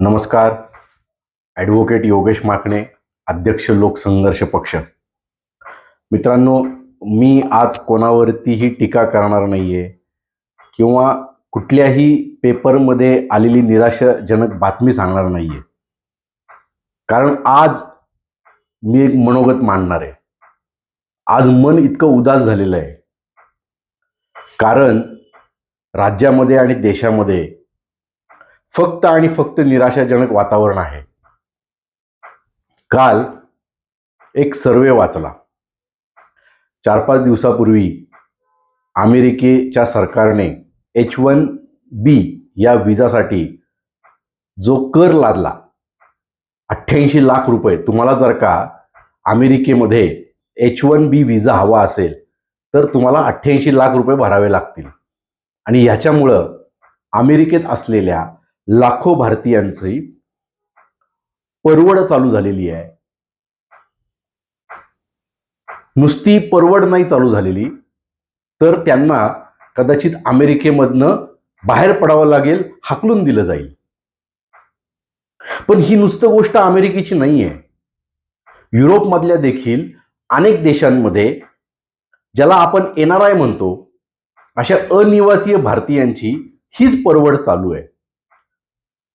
नमस्कार. ॲडव्होकेट योगेश माकणे अध्यक्ष लोकसंघर्ष पक्ष. मित्रांनो मी आज कोणावरतीही टीका करणार नाही आहे किंवा कुठल्याही पेपरमध्ये आलेली निराशाजनक बातमी सांगणार नाही आहे कारण आज मी एक मनोगत मांडणार आहे. आज मन इतकं उदास झालेलं आहे. कारण राज्यामध्ये आणि देशामध्ये फक्त आणि फक्त निराशाजनक वातावरण आहे. काल एक सर्वे वाचला. चार पाच दिवसापूर्वी अमेरिकेच्या सरकारने एच वन बी या विजासाठी जो कर लादला अठ्ठ्याऐंशी लाख रुपये. तुम्हाला जर का अमेरिकेमध्ये एच वन बी विजा हवा असेल तर तुम्हाला अठ्ठ्याऐंशी लाख रुपये भरावे लागतील. आणि ह्याच्यामुळं अमेरिकेत असलेल्या लाखो भारतीयांची परवड चालू झालेली आहे. नुसती परवड नाही चालू झालेली. तर त्यांना कदाचित अमेरिकेमधनं बाहेर पडावं लागेल हाकलून दिलं जाईल. पण ही नुसतं गोष्ट अमेरिकेची नाही आहे युरोपमधल्या देखील अनेक देशांमध्ये ज्याला आपण एन आर आय म्हणतो अशा अनिवासीय भारतीयांची हीच परवड चालू आहे.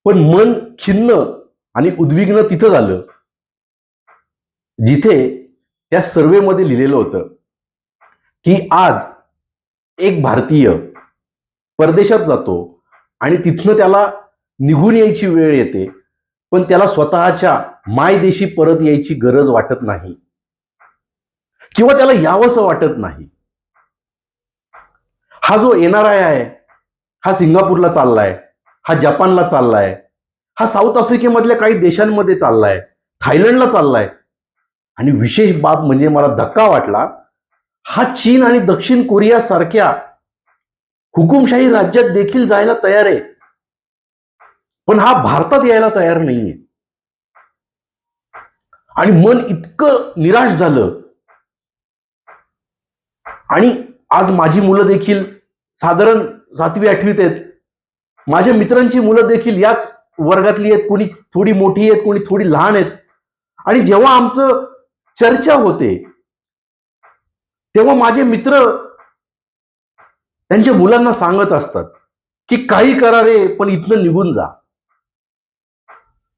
पण मन खिन्न आणि उद्विग्न तिथं झालं. जिथे त्या सर्वेमध्ये लिहिलेलं होतं की आज एक भारतीय परदेशात जातो आणि तिथनं त्याला निघून यायची वेळ येते पण त्याला स्वतःच्या मायदेशी परत यायची गरज वाटत नाही. किंवा त्याला यावंसं वाटत नाही. हा जो येणारा आहे हा सिंगापूरला चाललाय. हा जपानला चाललाय. हा साऊथ आफ्रिकेमधल्या काही देशांमध्ये चाललाय. थायलंडला चाललाय. आणि विशेष बाब म्हणजे मला धक्का वाटला हा चीन आणि दक्षिण कोरिया सारख्या हुकुमशाही राज्यात देखील जायला तयार आहे. पण हा भारतात यायला तयार नाहीये. आणि मन इतकं निराश झालं. आणि आज माझी मुलं देखील साधारण सातवी आठवीत आहेत. माझ्या मित्रांची मुलं देखील याच वर्गातली आहेत. कोणी थोडी मोठी आहेत कोणी थोडी लहान आहेत. आणि जेव्हा आमचं चर्चा होते तेव्हा माझे मित्र त्यांच्या मुलांना सांगत असतात की काही करा रे पण इथनं निघून जा.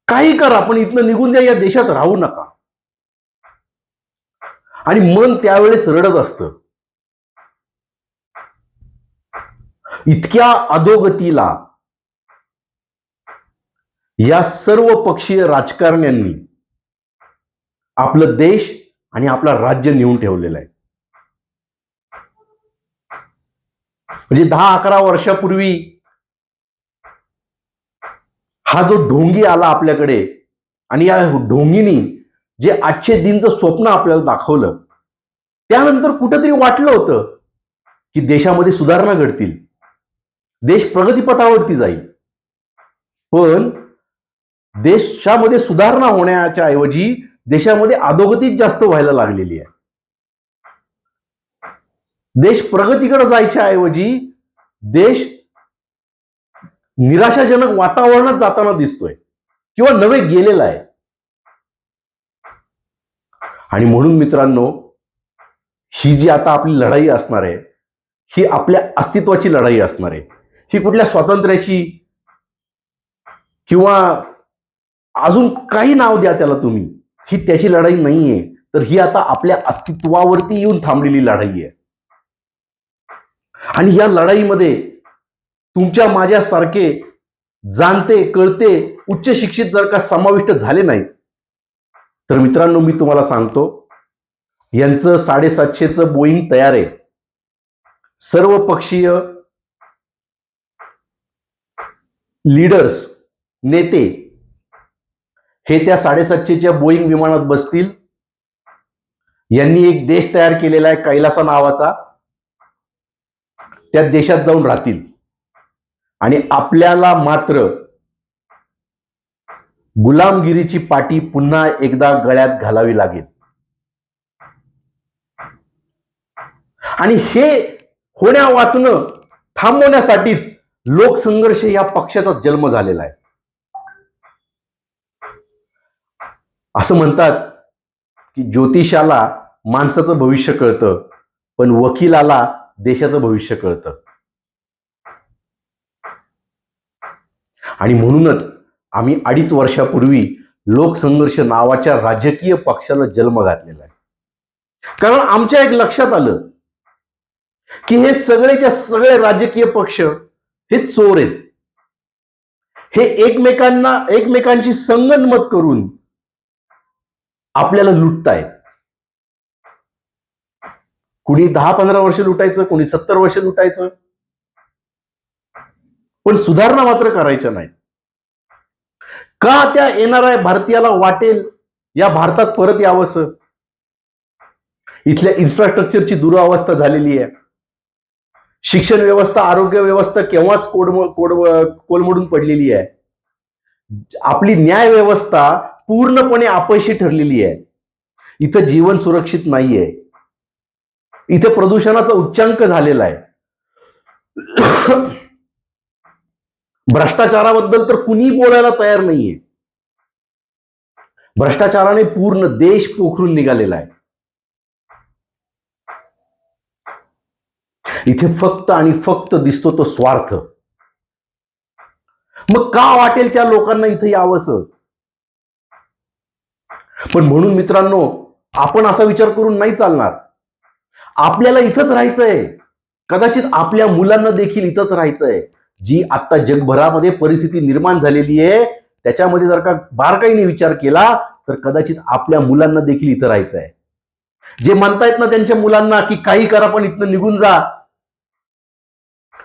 काही करा पण इथनं निघून जा या देशात राहू नका. आणि मन त्यावेळेस रडत असतं. इतक्या अधोगतीला या सर्व पक्षीय राजकारण्यांनी आपलं देश आणि आपला राज्य नेऊन ठेवलेलं आहे. म्हणजे दहा अकरा वर्षापूर्वी हा जो ढोंगी आला आपल्याकडे आणि या ढोंगीनी जे आजचे दिनचं स्वप्न आपल्याला दाखवलं त्यानंतर कुठंतरी वाटलं होतं की देशामध्ये सुधारणा घडतील देश प्रगतीपथावरती जाईल. पण देशामध्ये सुधारणा होण्याच्या ऐवजी देशामध्ये अधोगतीच जास्त व्हायला लागलेली आहे. देश प्रगतीकडे जायच्या ऐवजी देश निराशाजनक वातावरणात जाताना दिसतोय किंवा नवे गेलेला आहे. आणि म्हणून मित्रांनो ही जी आता आपली लढाई असणार आहे ही आपल्या अस्तित्वाची लढाई असणार आहे. ही कुठल्या स्वातंत्र्याची किंवा अजून काही नाव द्या त्याला तुम्ही. ही त्याची लढाई नाहीये. तर ही आता आपल्या अस्तित्वावरती येऊन थांबलेली लढाई आहे. आणि या लढाईमध्ये तुमच्या माझ्यासारखे जाणते कळते उच्च शिक्षित जर का समाविष्ट झाले नाहीत तर मित्रांनो मी तुम्हाला सांगतो यांचं साडेसातशेचं बोईंग तयार आहे. सर्व पक्षीय लीडर्स नेते हे त्या साडेसातशेच्या बोईंग विमानात बसतील. यांनी एक देश तयार केलेला आहे कैलासा नावाचा. त्या देशात जाऊन राहतील. आणि आपल्याला मात्र गुलामगिरीची पाटी पुन्हा एकदा गळ्यात घालावी लागेल. आणि हे होण्या वाचणं थांबवण्यासाठीच लोकसंघर्ष या पक्षाचा जन्म झालेला आहे. असं म्हणतात की ज्योतिषाला माणसाचं भविष्य कळतं पण वकिलाला देशाचं भविष्य कळतं. आणि म्हणूनच आम्ही अडीच वर्षापूर्वी लोकसंघर्ष नावाच्या राजकीय पक्षाला जन्म घातलेला आहे. कारण आमच्या एक लक्षात आलं की हे सगळेच्या सगळे राजकीय पक्ष हे चोर आहेत. हे एकमेकांना एकमेकांची संगनमत करून आपल्याला लुटतायत. कुणी दहा पंधरा वर्ष लुटायचं कुणी सत्तर वर्ष लुटायचं. पण सुधारणा मात्र करायच्या नाही का त्या येणाऱ्या भारतीयाला वाटेल? या भारतात परत यावंसं? इथल्या इन्फ्रास्ट्रक्चरची दुरावस्था झालेली आहे. शिक्षण व्यवस्था आरोग्य व्यवस्था केव्हाच कोडम कोड कोलमडून पडलेली आहे. आपली न्याय व्यवस्था पूर्णपणे अपयशी ठरलेली आहे. इथं जीवन सुरक्षित नाहीये. इथे प्रदूषणाचा उच्चांक झालेला आहे. भ्रष्टाचाराबद्दल तर कुणी बोलायला तयार नाहीये. भ्रष्टाचाराने पूर्ण देश पोखरून निघालेला आहे. इथे फक्त आणि फक्त दिसतो तो स्वार्थ. मग का वाटेल त्या लोकांना इथे यावंसं? पण म्हणून मित्रांनो आपण असा विचार करून नाही चालणार. आपल्याला इथंच राहायचंय. कदाचित आपल्या मुलांना देखील इथंच राहायचंय. जी आता जगभरामध्ये परिस्थिती निर्माण झालेली आहे त्याच्यामध्ये जर का बारकाईने विचार केला तर कदाचित आपल्या मुलांना देखील इथं राहायचं आहे जे म्हणतायत ना त्यांच्या मुलांना की काही करा पण इथनं निघून जा.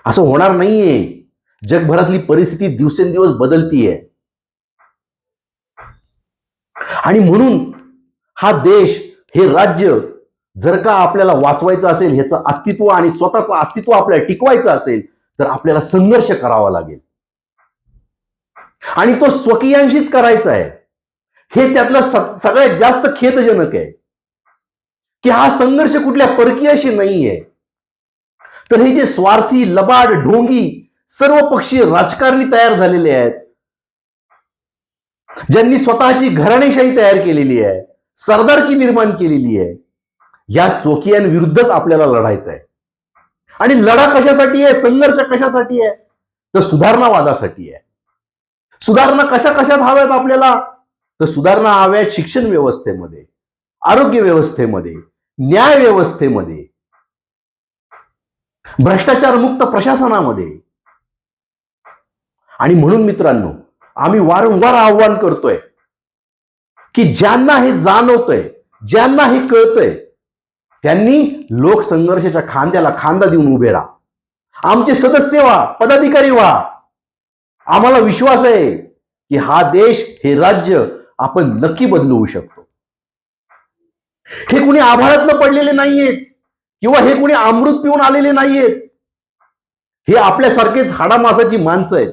असं होणार नाहीये. जगभरातली परिस्थिती दिवसेंदिवस बदलतीये. आणि म्हणून हा देश हे राज्य जर का आपल्याला वाचवायचं असेल ह्याचं अस्तित्व आणि स्वतःचं अस्तित्व आपल्याला टिकवायचं असेल तर आपल्याला संघर्ष करावा लागेल. आणि तो स्वकीयांशीच करायचा आहे. हे त्यातलं स- सगळ्यात जास्त खेदजनक आहे. की हा संघर्ष कुठल्या परकीयाशी नाहीये. तर हे जे स्वार्थी लबाड ढोंगी सर्व पक्षीय राजकारणी तयार झालेले आहेत ज्यांनी स्वतःची घराणेशाही तयार केलेली आहे सरदारकी निर्माण केलेली आहे या स्वकीयांविरुद्धच आपल्याला लढायचं आहे. आणि लढा कशासाठी आहे? संघर्ष कशासाठी आहे? तर सुधारणावादासाठी आहे. सुधारणा कशा कशात हव्यात आपल्याला? तर सुधारणा हव्यात शिक्षण व्यवस्थेमध्ये आरोग्य व्यवस्थेमध्ये न्याय व्यवस्थेमध्ये भ्रष्टाचार मुक्त प्रशासनामध्ये. आणि म्हणून मित्रांनो आम्ही वारंवार आव्हान करतोय की ज्यांना हे जाणवतंय ज्यांना हे कळतंय त्यांनी लोकसंघर्षाच्या खांद्याला खांदा देऊन उभे राहा. आमचे सदस्य व्हा पदाधिकारी व्हा. आम्हाला विश्वास आहे की हा देश हे राज्य आपण नक्की बदलवू शकतो. हे कुणी आभाळातनं पडलेले नाहीयेत किंवा हे कुणी अमृत पिऊन आलेले नाहीयेत. हे आपल्यासारखेच हाडामासाची माणसं आहेत.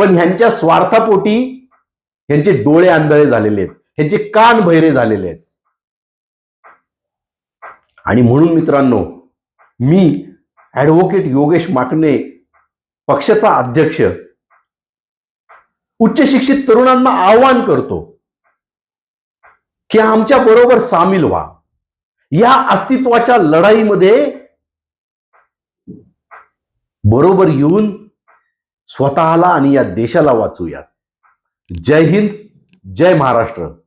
पण ह्यांच्या स्वार्थापोटी ह्यांचे डोळे आंधळे झालेले आहेत. ह्यांचे कान भैरे झालेले आहेत. आणि म्हणून मित्रांनो मी ऍडव्होकेट योगेश माकणे पक्षाचा अध्यक्ष उच्च शिक्षित तरुणांना आवाहन करतो की आमच्या बरोबर सामील व्हा. या अस्तित्वाच्या लढाईमध्ये बरोबर येऊन स्वतःला आणि या देशाला वाचूयात. जय हिंद जय महाराष्ट्र.